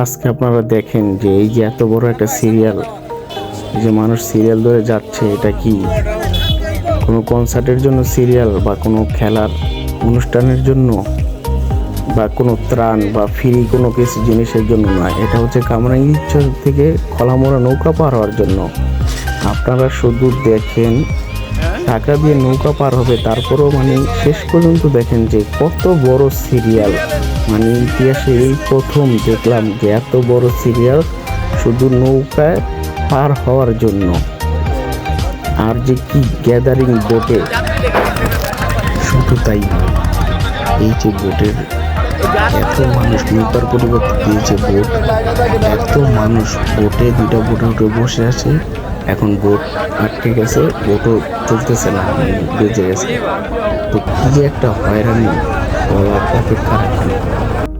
আজকে আপনারা দেখেন যে এই যে এত বড় একটা সিরিয়াল, যে মানুষ সিরিয়াল ধরে যাচ্ছে, এটা কি? কোনো কনসার্টের জন্য সিরিয়াল বা কোনো খেলার অনুষ্ঠানের জন্য বা কোনো ত্রাণ বা ফ্রি কোনো কিছু জিনিসের জন্য নয় এটা হচ্ছে কামরাঙ্গিচর থেকে খলামোড়া নৌকা পার হওয়ার জন্য। আপনারা শুধু দেখেন টাকা দিয়ে নৌকা পার হবে, তারপরেও মানে শেষ পর্যন্ত দেখেন যে কত বড় সিরিয়াল মানে ইতিহাসে এই প্রথম দেখলাম যে এত বড় সিরিয়াল শুধু নৌকায় পার হওয়ার জন্য। আর যে কি গ্যাদারিং বোটে শুধু তাই এই যে বোটের এত মানুষ নৌকার পরিবর্তে দিয়েছে বোট এত মানুষ বোটে দুটা বোটে উঠে বসে আছে। এখন বোট আটকে গেছে বোটও চলতেছে না, বেজে গেছে তো কী একটা হয়রানি, বলার অপেক্ষা না।